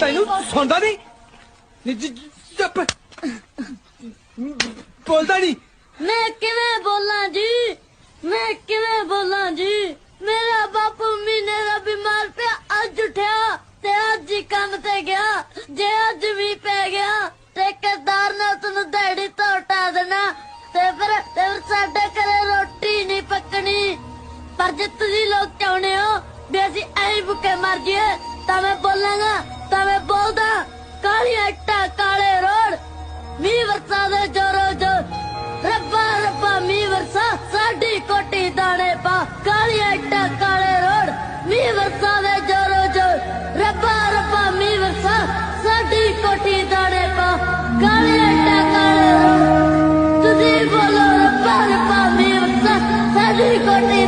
ਤੈਨੂੰ ਸੁਣਦਾ ਨਹੀਂ ਬੋਲਦਾ ਨਹੀਂ ਮੈਂ ਕਿਵੇਂ ਬੋਲਾਂ ਜੀ? ਮੈਂ ਕਿਵੇਂ ਬੋਲਾਂ ਜੀ? ਮੇਰਾ ਬਾਪੂ ਮਹੀਨੇ ਦਾ ਬਿਮਾਰ ਪਿਆ, ਅੱਜ ਉਠਿਆ ਤੇ ਅੱਜ ਹੀ ਕੰਮ ਤੇ ਗਿਆ। ਜੇ ਅੱਜ ਵੀ ਪੈ ਗਿਆ ਤੇ ਠੇਕੇਦਾਰ ਨੇ ਤੈਨੂੰ ਦਿਹਾੜੀ ਤੋਂ ਹਟਾ ਦੇਣਾ। ਤੇ ਫਿਰ ਤੇ ਫਿਰ ਸਾਡੇ ਘਰੇ ਰੋਟੀ ਨਹੀਂ ਪੱਕਣੀ। ਪਰ ਜੇ ਤੁਸੀਂ ਲੋਕ ਚਾਹੁੰਦੇ ਹੋ ਵੀ ਅਸੀਂ ਐਂ ਭੁੱਖੇ ਮਰ ਜਾਈਏ ਤਾਂ ਮੈਂ ਬੋਲਾਂਗਾ, ਤਾਂ ਮੈਂ ਬੋਲਦਾ, ਕਾਲੀ ਅੱਟਾ ਕਾਲੇ ਰੋਡ ਮੀ ਵਰਸਾ ਦੇ ਜੋਰੋ ਜੋ ਰੱਬਾ ਰੱਬਾ ਮੀ ਵਰਸਾ, ਸਾਡੀ ਕੋਟੀ ਦਾਣੇ ਪਾ। ਕਾਲੀ ਅੱਟਾ ਕਾਲੇ ਰੋਡ ਮੀ ਵਰਸਾ ਦੇ ਜੋਰੋ ਜੋ ਰੱਬਾ ਰੱਬਾ ਮੀ ਵਰਸਾ, ਸਾਡੀ ਕੋਟੀ ਦਾਣੇ ਪਾ। ਕਾਲੀ ਅੱਟਾ ਕਾਲੇ ਰੋਡ ਤੁਸੀਂ ਬੋਲੋ, ਰੱਬਾ ਰੱਬਾ ਮੀ ਵਰਸਾ, ਸਾਡੀ ਕੋਟੀ